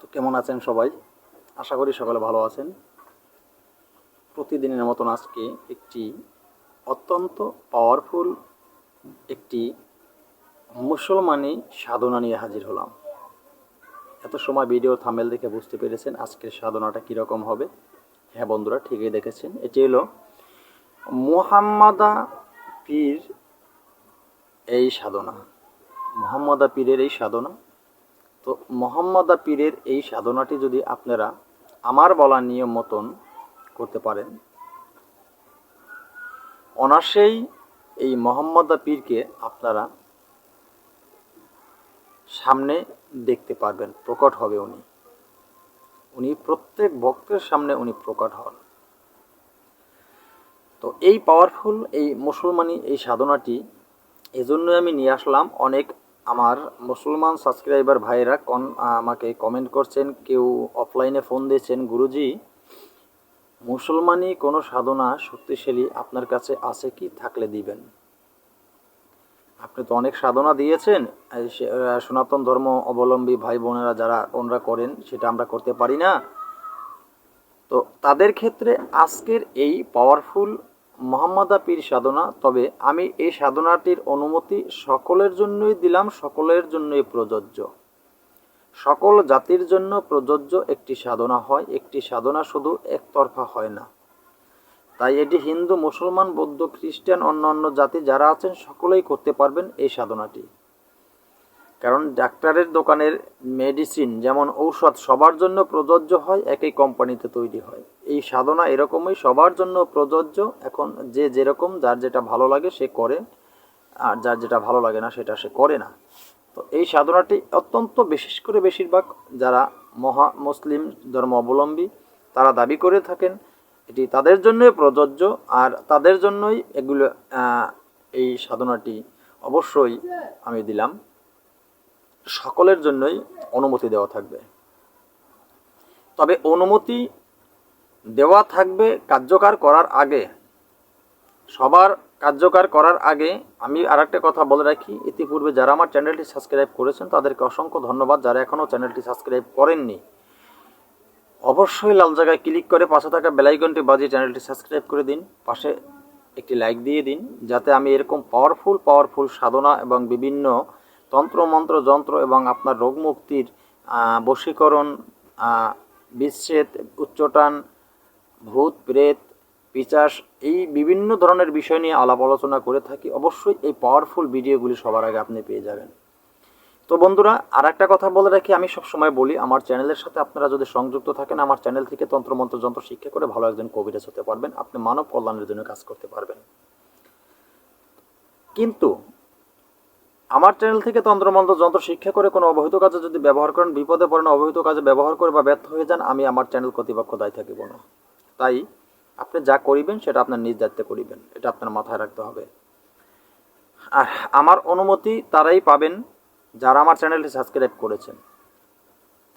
তো কেমন আছেন সবাই? আশা করি সকলে ভালো আছেন। প্রতিদিনের মতন আজকে একটি অত্যন্ত পাওয়ারফুল একটি মুসলমানি সাধনা নিয়ে হাজির হলাম। এত সময় ভিডিও থামেল দেখে বুঝতে পেরেছেন আজকের সাধনাটা কীরকম হবে। হ্যাঁ বন্ধুরা, ঠিকই দেখেছেন। এটি হলো, মুহাম্মাদা পীর এই সাধনা। মোহাম্মদা পীরের এই সাধনা তো মোহাম্মদা পীরের এই সাধনাটি যদি আপনারা আমার বলা নিয়ম মতন করতে পারেন অনাসেই এই মোহাম্মদা পীরকে আপনারা সামনে দেখতে পারবেন, প্রকট হবে উনি। উনি প্রত্যেক ভক্তের সামনে উনি প্রকট হন। তো এই পাওয়ারফুল এই মুসলমানি এই সাধনাটি, এজন্যই আমি নিয়ে আসলাম অনেক আমার মুসলমান সাবস্ক্রাইবার ভাইয়েরা কন আমাকে কমেন্ট করছেন, কেউ অফলাইনে ফোন দিয়েছেন, গুরুজি মুসলমানি কোনো সাধনা শক্তিশালী আপনার কাছে আছে কি থাকলে দিবেন? আপনি তো অনেক সাধনা দিয়েছেন সনাতন ধর্ম অবলম্বী ভাই বোনেরা যারা ওনরা করেন, সেটা আমরা করতে পারি না। তো তাদের ক্ষেত্রে আজকের এই পাওয়ারফুল মোহাম্মদা পীর সাধনা, তবে আমি এই সাধনাটির অনুমতি সকলের জন্যই দিলাম, সকলের জন্যই প্রযোজ্য। সকল জাতির জন্য প্রযোজ্য একটি সাধনা হয়, একটি সাধনা শুধু একতরফা হয় না। তাই এটি হিন্দু, মুসলমান, বৌদ্ধ, খ্রিস্টান, অন্যান্য জাতি যারা আছেন, সকলেই করতে পারবেন এই সাধনাটি। কারণ ডাক্তারের দোকানের মেডিসিন যেমন ঔষধ, সবার জন্য প্রযোজ্য হয়, একই কোম্পানিতে তৈরি হয়। এই সাধনা এরকমই সবার জন্য প্রযোজ্য। এখন যে যেরকম যার যেটা ভালো লাগে সে করে, আর যার যেটা ভালো লাগে না সেটা সে করে না। তো এই সাধনাটি অত্যন্ত বিশেষ করে বেশিরভাগ যারা মহা মুসলিম ধর্ম অবলম্বী তারা দাবি করে থাকেন, এটি তাদের জন্যই প্রযোজ্য, আর তাদের জন্যই এগুলো এই সাধনাটি অবশ্যই আমি দিলাম। সকলের জন্যই অনুমতি দেওয়া থাকবে। তবে অনুমতি দেওয়া থাকবে কার্যকর করার আগে, সবার কার্যকর করার আগে আমি আর একটা কথা বলে রাখি, ইতিপূর্বে যারা আমার চ্যানেলটি সাবস্ক্রাইব করেছেন, তাদেরকে অসংখ্য ধন্যবাদ। যারা এখনও চ্যানেলটি সাবস্ক্রাইব করেননি, অবশ্যই লাল জায়গায় ক্লিক করে পাশে থাকা বেলাইকনটি বাজিয়ে চ্যানেলটি সাবস্ক্রাইব করে দিন। পাশে একটি লাইক দিয়ে দিন, যাতে আমি এরকম পাওয়ারফুল পাওয়ারফুল সাধনা এবং বিভিন্ন তন্ত্র, মন্ত্র, যন্ত্র এবং আপনার রোগ মুক্তির বশীকরণ বিচ্ছেদ, উচ্চটান, ভূত, প্রেত, পিচাস এই বিভিন্ন ধরনের বিষয় নিয়ে আলাপ আলোচনা করে থাকি। অবশ্যই এই পাওয়ারফুল ভিডিওগুলি সবার আগে আপনি পেয়ে যাবেন। তো বন্ধুরা আর একটা কথা বলে রাখি, আমি সব সময় বলি, আমার চ্যানেলের সাথে আপনারা যদি সংযুক্ত থাকেন, আমার চ্যানেল থেকে তন্ত্রমন্ত্র যন্ত্র শিক্ষা করে ভালো একজন কবিরাজ হতে পারবেন। আপনি মানব কল্যাণের জন্য কাজ করতে পারবেন। কিন্তু আমার চ্যানেল থেকে তন্ত্রমন্ত্র, যন্ত্র শিক্ষা করে কোনো অবহিত কাজে যদি ব্যবহার করেন, বিপদে পড়েন, অবহিত কাজে ব্যবহার করে বা ব্যর্থ হয়ে যান, আমি আমার চ্যানেল কর্তৃপক্ষ দায়ী থাকিব না। তাই আপনি যা করিবেন, সেটা আপনার নিজ দায়িত্বে করিবেন, এটা আপনার মাথায় রাখতে হবে। আর আমার অনুমতি তারাই পাবেন যারা আমার চ্যানেলটি সাবস্ক্রাইব করেছেন।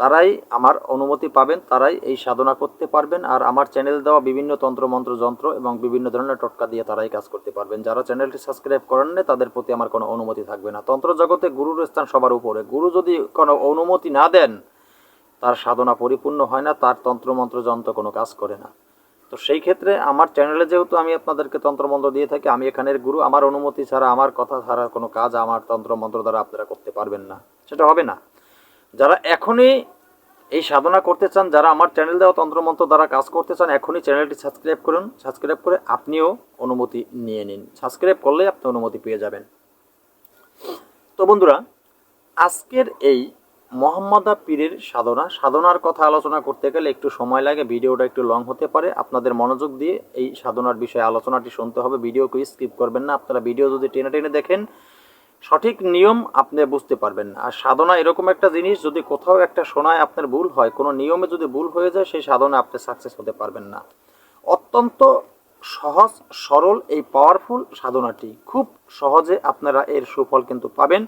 তারাই আমার অনুমতি পাবেন, তারাই এই সাধনা করতে পারবেন আর আমার চ্যানেল দেওয়া বিভিন্ন তন্ত্র মন্ত্র যন্ত্র এবং বিভিন্ন ধরনের টটকা দিয়ে তারাই কাজ করতে পারবেন। যারা চ্যানেলটি সাবস্ক্রাইব করেন না তাদের প্রতি আমার কোনো অনুমতি থাকবে না। তন্ত্র জগতে গুরুর স্থান সবার উপরে। গুরু যদি কোনো অনুমতি না দেন, তার সাধনা পরিপূর্ণ হয় না, তার তন্ত্রমন্ত্র, যন্ত্র কোনো কাজ করে না। তো সেই ক্ষেত্রে আমার চ্যানেলে যেহেতু আমি আপনাদেরকে তন্ত্রমন্ত্র দিয়ে থাকি, আমি এখানের গুরু, আমার অনুমতি ছাড়া, আমার কথা ছাড়া কোনো কাজ আমার তন্ত্রমন্ত্র দ্বারা আপনারা করতে পারবেন না। সেটা হবে না। যারা এখনই এই সাধনা করতে চান, যারা আমার চ্যানেল দেওয়া তন্ত্রমন্ত্র দ্বারা কাজ করতে চান, এখনই চ্যানেলটি সাবস্ক্রাইব করুন। সাবস্ক্রাইব করে আপনিও অনুমতি নিয়ে নিন। সাবস্ক্রাইব করলেই আপনি অনুমতি পেয়ে যাবেন। তো বন্ধুরা, আজকের এই মোহাম্মদা পীরের সাধনা, সাধনার কথা আলোচনা করতে গেলে একটু সময় লাগে, ভিডিওটা একটু লং হতে পারে। আপনাদের মনোযোগ দিয়ে এই সাধনার বিষয়ে আলোচনাটি শুনতে হবে। ভিডিওকে স্কিপ করবেন না। আপনারা ভিডিও যদি টেনে টেনে দেখেন সঠিক নিয়ম আপনি বুঝতে পারবেন না। আর সাধনা এরকম একটা জিনিস, যদি কোথাও একটা শোনায় আপনার ভুল হয়, কোনো নিয়মে যদি ভুল হয়ে যায়, সেই সাধনা আপনি সাকসেস হতে পারবেন না। অত্যন্ত সহজ, সরল এই পাওয়ারফুল সাধনাটি। খুব সহজে আপনারা এর সুফল কিন্তু পাবেন।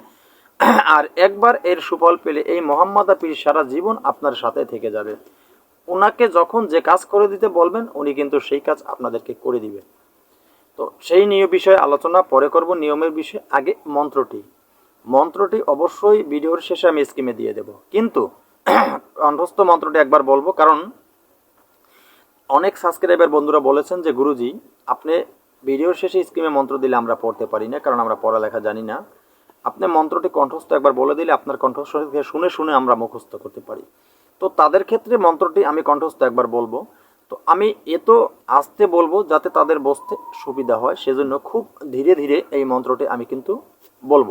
আর একবার এর সুফল পেলে এই মোহাম্মদ পীর সারা জীবন আপনার সাথে থেকে যাবে। ওনাকে যখন যে কাজ করে দিতে বলবেন, উনি কিন্তু সেই কাজ আপনাদেরকে করে দিবে। তো সেই নিয়ম বিষয়ে আলোচনা পরে করব নিয়মের বিষয়ে। আগে মন্ত্রটি। মন্ত্রটি অবশ্যই ভিডিওর শেষে আমি স্কিমে দিয়ে দেব। কিন্তু কণ্ঠস্থ মন্ত্রটি একবার বলব, কারণ অনেক সাবস্ক্রাইবার বন্ধুরা বলেছেন যে, গুরুজি, আপনি ভিডিওর শেষে স্কিমে মন্ত্র দিলে আমরা পড়তে পারি না, কারণ আমরা পড়ালেখা জানি না। আপনি মন্ত্রটি কণ্ঠস্থ একবার বলে দিলে আপনার কণ্ঠস্থ শুনে শুনে আমরা মুখস্থ করতে পারি। তো তাদের ক্ষেত্রে মন্ত্রটি আমি কণ্ঠস্থ একবার বলব। তো আমি এত আসতে বলব যাতে তাদের বসতে সুবিধা হয়, সেজন্য খুব ধীরে ধীরে এই মন্ত্রটি আমি কিন্তু বলব।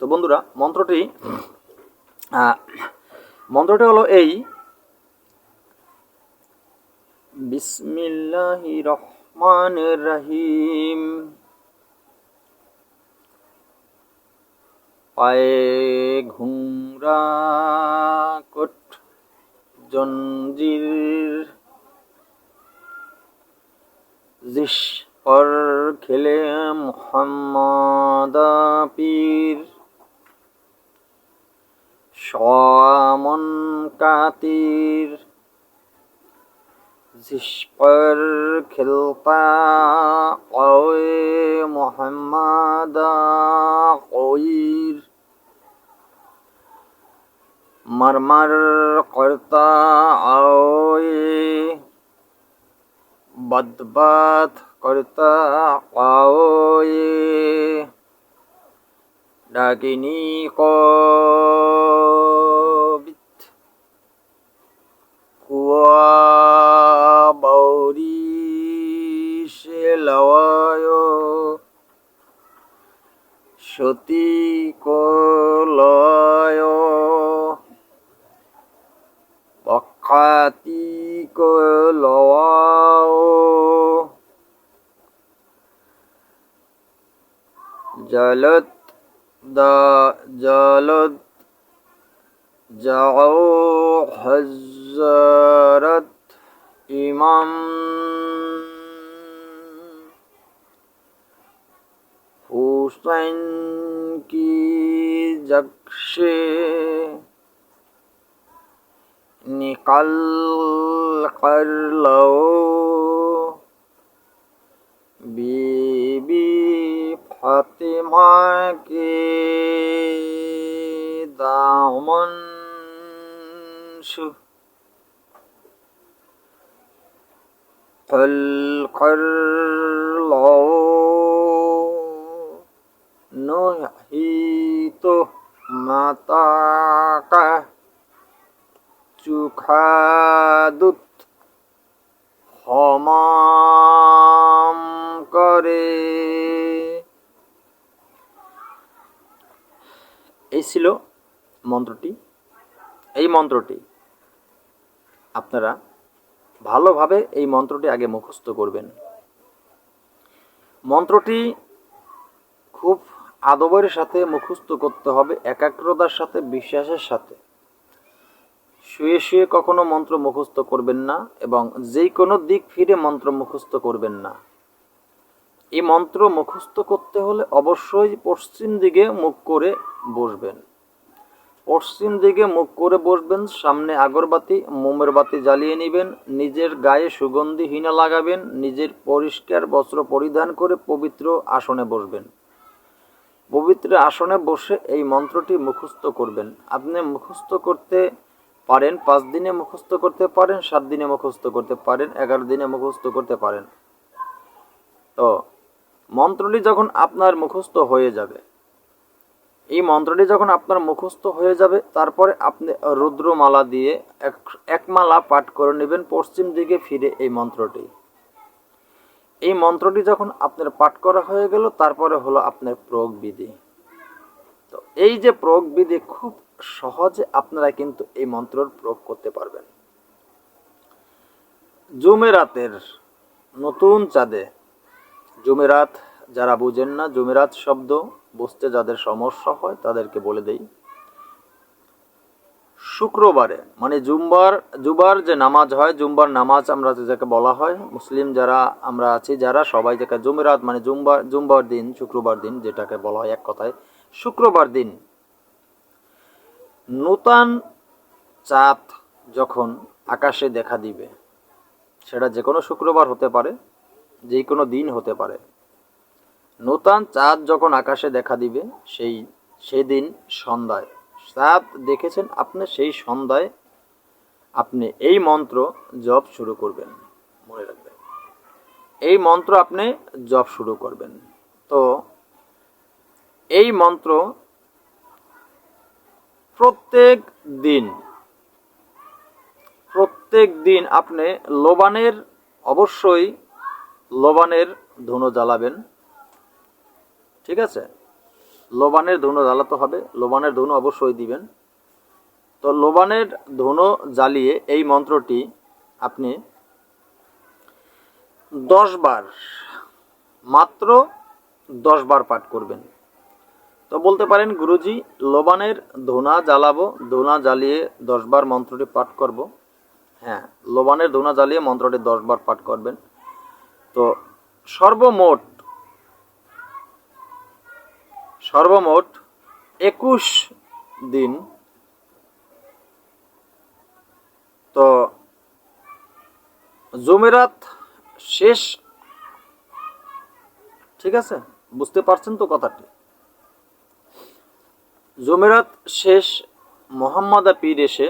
তো বন্ধুরা, মন্ত্রটি মন্ত্রটি হলো এই বিসমিল্লাহি রহমান রহিম পায়ে ঘুংরা কোট, জঞ্জির জিস পর খেলে মোহাম্মদা পীর সামন কাতির। জিস পর খেলতা ওয়ে মোহাম্মদা কইর। মরমর করতা ওয়ে बदबद करता ओए डाकिनी को बित ইমাম। হুসেন কি জকশে নিকল কর বিবি ফতিমা কে দামন সুখ فالقرع نحيط مطاقة চুখাদুত হমাম করে এই ছিল মন্ত্রটি। এই মন্ত্রটি আপনারা ভালোভাবে এই মন্ত্রটি আগে মুখস্থ করবেন। মন্ত্রটি খুব আদবের সাথে মুখস্থ করতে হবে, একাগ্রতার সাথে, বিশ্বাসের সাথে। শুয়ে শুয়ে কখনো মন্ত্র মুখস্থ করবেন না এবং যেই কোনো দিক ফিরে মন্ত্র মুখস্থ করবেন না। এই মন্ত্র মুখস্থ করতে হলে অবশ্যই পশ্চিম দিকে মুখ করে বসবেন। পশ্চিম দিকে মুখ করে বসবেন, সামনে আগরবাতি, মোমের বাতি জ্বালিয়ে নেবেন, নিজের গায়ে সুগন্ধি হিনা লাগাবেন, নিজের পরিষ্কার বস্ত্র পরিধান করে পবিত্র আসনে বসবেন। পবিত্র আসনে বসে এই মন্ত্রটি মুখস্থ করবেন। আপনি মুখস্থ করতে পারেন, পাঁচ দিনে মুখস্থ করতে পারেন, সাত দিনে মুখস্থ করতে পারেন, এগারো দিনে মুখস্থ করতে পারেন। তো মন্ত্রটি যখন আপনার মুখস্থ হয়ে যাবে এই মন্ত্রটি যখন আপনার মুখস্থ হয়ে যাবে, তারপরে আপনি রুদ্রমালা দিয়ে এক এক মালা পাঠ করে নেবেন, পশ্চিম দিকে ফিরে এই মন্ত্রটি। এই মন্ত্রটি যখন আপনার পাঠ করা হয়ে গেল, তারপরে হলো আপনার প্রয়োগ বিধি তো এই যে প্রয়োগ বিধি খুব সহজে আপনারা কিন্তু এই মন্ত্রর প্রয়োগ করতে পারবেন। জুমেরাতের নতুন চাঁদে, জুমেরাত যারা বুঝেন না, জুমেরাত শব্দ বুঝতে যাদের সমস্যা হয় তাদেরকে বলে দেই। শুক্রবারে মানে জুম্বার জুবার যে নামাজ হয় জুম্বার নামাজ আমরা যাকে বলা হয়, মুসলিম যারা আমরা আছি, যারা সবাই যাকে জুমেরাত মানে জুম্বার জুম্বার দিন, শুক্রবার দিন যেটাকে বলা হয় এক কথায়, শুক্রবার দিন নূতন চাঁদ যখন আকাশে দেখা দিবে, সেটা যে কোনো শুক্রবার হতে পারে যে কোনো দিন হতে পারে। নূতন চাঁদ যখন আকাশে দেখা দিবে, সেই, সেদিন সন্ধ্যায়। চাঁদ দেখেছেন আপনি, সেই সন্ধ্যায় আপনি এই মন্ত্র জপ শুরু করবেন। মনে রাখবেন। এই মন্ত্র আপনি জপ শুরু করবেন। তো, এই মন্ত্র প্রত্যেক দিন প্রত্যেক দিন আপনি লোবানের, অবশ্যই লোবানের ধুনো জ্বালাবেন। ঠিক আছে? লোবানের ধুনো জ্বালাতে হবে। লোবানের ধুনো অবশ্যই দিবেন। তো লোবানের ধুনো জ্বালিয়ে এই মন্ত্রটি আপনি দশ বার, মাত্র দশ বার পাঠ করবেন। তো বলতে পারেন, গুরুজি, লোবানের ধুনা জ্বালাবো, ধুনা জ্বালিয়ে দশবার মন্ত্রটি পাঠ করব। হ্যাঁ লোবানের ধুনা জ্বালিয়ে মন্ত্রটি দশবার পাঠ করবেন। তো সর্বমোট সর্বমোট একুশ দিন। তো জমেরাত শেষ। ঠিক আছে? বুঝতে পারছেন তো কথাটি? জমেরাত শেষ, মোহাম্মদা পীর এসে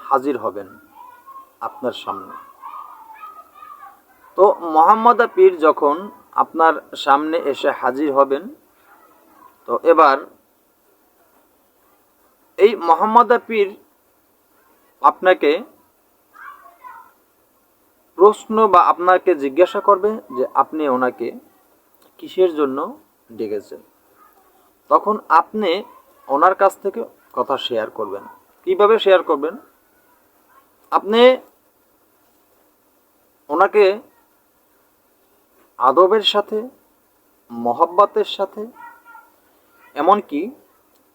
হাজির হবেন আপনার সামনে। তো মোহাম্মদা পীর যখন আপনার সামনে এসে হাজির হবেন তো এবার এই মোহাম্মদা পীর আপনাকে প্রশ্ন বা আপনাকে জিজ্ঞাসা করবে যে আপনি ওনাকে কিসের জন্য ডেকেছেন। তখন আপনি ওনার কাছ থেকে কথা শেয়ার করবেন। কীভাবে শেয়ার করবেন? আপনি ওনাকে আদবের সাথে, মহব্বতের সাথে এমনকি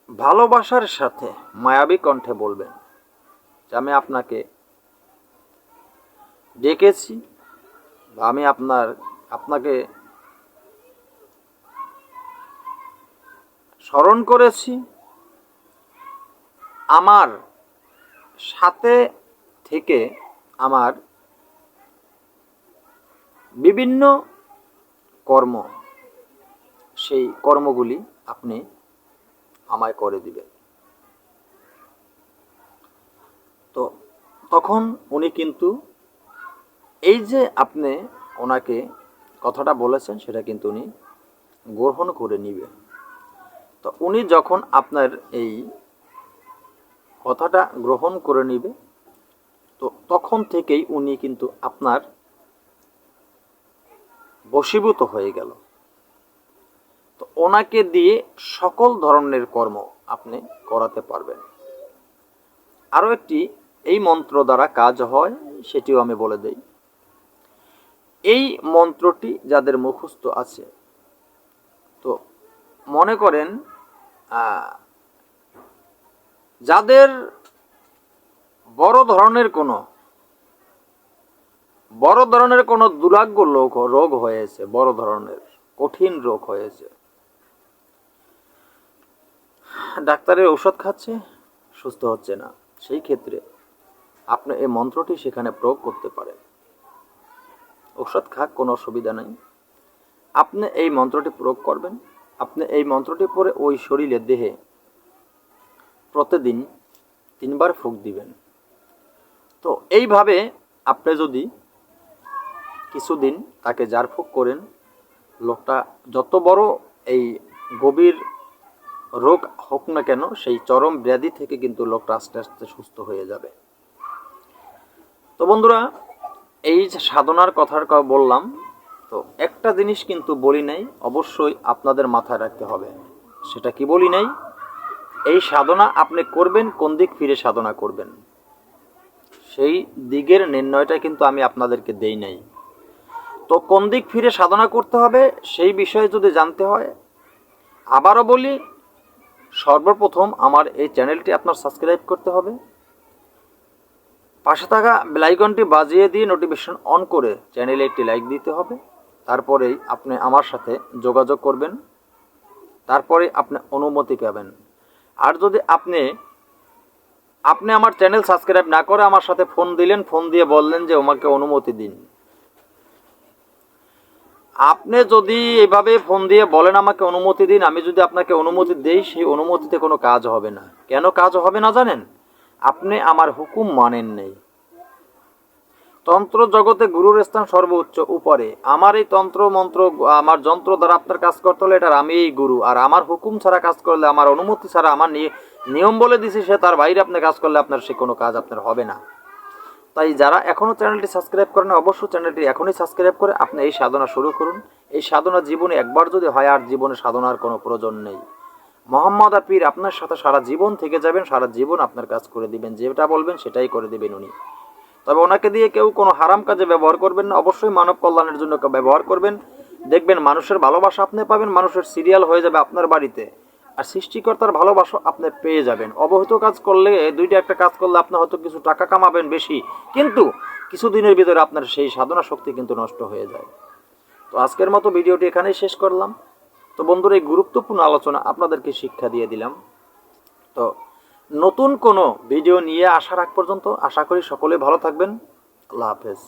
ভালোবাসার সাথে মায়াবী কণ্ঠে বলবেন, যে আমি আপনাকে ডেকেছি বা আমি আপনার, আপনাকে স্মরণ করেছি। আমার সাথে থেকে আমার বিভিন্ন কর্ম, সেই কর্মগুলি আপনি আমায় করে দিবেন। তো তখন উনি কিন্তু এই যে আপনি ওনাকে কথাটা বলেছেন, সেটা কিন্তু উনি গ্রহণ করে নিবেন। তো উনি যখন আপনার এই কথাটা গ্রহণ করে নিবে, তো তখন থেকেই উনি কিন্তু আপনার বশীভূত হয়ে গেল। ওনাকে দিয়ে সকল ধরনের কর্ম আপনি করাতে পারবেন। আরও একটি, এই মন্ত্র দ্বারা কাজ হয়, সেটিও আমি বলে দেই। এই মন্ত্রটি যাদের মুখস্থ আছে, তো মনে করেন যাদের বড় ধরনের কোনো, বড় ধরনের কোনো দুরাগ্য লোক, রোগ হয়েছে, বড় ধরনের, কঠিন রোগ হয়েছে ডাক্তারের ঔষধ খাচ্ছে, সুস্থ হচ্ছে না। সেই ক্ষেত্রে আপনি এই মন্ত্রটি সেখানে প্রয়োগ করতে পারেন। ঔষধ খাক, কোনো অসুবিধা নেই। আপনি এই মন্ত্রটি প্রয়োগ করবেন। আপনি এই মন্ত্রটি পরে ওই শরীরে দেহে প্রতিদিন তিনবার ফুক দিবেন। তো এইভাবে আপনি যদি কিছুদিন তাকে জার ফুক করেন, লোকটা যত বড় এই গভীর রোগ হোক না কেন, সেই চরম ব্যাধি থেকে কিন্তু লোকটা আস্তে আস্তে সুস্থ হয়ে যাবে। তো বন্ধুরা, এই যে সাধনার কথার কথা বললাম, তো একটা জিনিস কিন্তু বলি নাই, অবশ্যই আপনাদের মাথায় রাখতে হবে। সেটা কি বলি নাই? এই সাধনা আপনি করবেন, কোন দিক ফিরে সাধনা করবেন? সেই দিকের নির্ণয়টা কিন্তু আমি আপনাদেরকে দেই নাই। তো কোন দিক ফিরে সাধনা করতে হবে, সেই বিষয়ে যদি জানতে হয়, আবারও বলি সর্বপ্রথম আমার এই চ্যানেলটি আপনার সাবস্ক্রাইব করতে হবে। পাশে থাকা বেলাইকনটি বাজিয়ে দিয়ে নোটিফিকেশন অন করে চ্যানেলে একটি লাইক দিতে হবে। তারপরেই আপনি আমার সাথে যোগাযোগ করবেন। তারপরে আপনি অনুমতি পাবেন। আর যদি আপনি আপনি আমার চ্যানেল সাবস্ক্রাইব না করে আমার সাথে ফোন দিলেন ফোন দিয়ে বললেন যে আমাকে অনুমতি দিন। আপনি যদি এভাবে ফোন দিয়ে বলেন আমাকে অনুমতি দিন, আমি যদি আপনাকে অনুমতি দেই, সেই অনুমতিতে কোনো কাজ হবে না। কেন কাজ হবে না জানেন? আপনি আমার হুকুম মানেন নেই। তন্ত্র জগতে গুরুর স্থান সর্বোচ্চ, উপরে। আমার এই তন্ত্র, মন্ত্র, আমার যন্ত্র দ্বারা আপনার কাজ করতে হলে এটার আমি এই গুরু। আর আমার হুকুম ছাড়া কাজ করলে, আমার অনুমতি ছাড়া আমার নিয়ম বলে দিছি, সে তার বাইরে আপনি কাজ করলে আপনার সে কোনো কাজ আপনার হবে না। তাই যারা এখনও চ্যানেলটি সাবস্ক্রাইব করেন অবশ্যই চ্যানেলটি এখনই সাবস্ক্রাইব করে আপনি এই সাধনা শুরু করুন। এই সাধনা জীবনে একবার যদি হয়, আর জীবনে সাধনার কোনো প্রয়োজন নেই। মোহাম্মদ আর পীর আপনার সাথে সারা জীবন থেকে যাবেন, সারা জীবন আপনার কাজ করে দিবেন। যেটা বলবেন সেটাই করে দিবেন উনি। তবে ওনাকে দিয়ে কেউ কোনো হারাম কাজে ব্যবহার করবেন না, অবশ্যই মানব কল্যাণের জন্য ব্যবহার করবেন। দেখবেন মানুষের ভালোবাসা আপনি পাবেন, মানুষের সিরিয়াল হয়ে যাবে আপনার বাড়িতে। আর সৃষ্টিকর্তার ভালোবাসা আপনি পেয়ে যাবেন। অবহিত কাজ করলে, দুইটা একটা কাজ করলে আপনি হয়তো কিছু টাকা কামাবেন বেশি, কিন্তু কিছুদিনের ভিতরে আপনার সেই সাধনা শক্তি কিন্তু নষ্ট হয়ে যায়। তো আজকের মতো ভিডিওটি এখানেই শেষ করলাম। তো বন্ধুরা, এই গুরুত্বপূর্ণ আলোচনা আপনাদেরকে শিক্ষা দিয়ে দিলাম। তো নতুন কোনো ভিডিও নিয়ে আসার আগ পর্যন্ত আশা করি সকলে ভালো থাকবেন। আল্লাহ হাফেজ।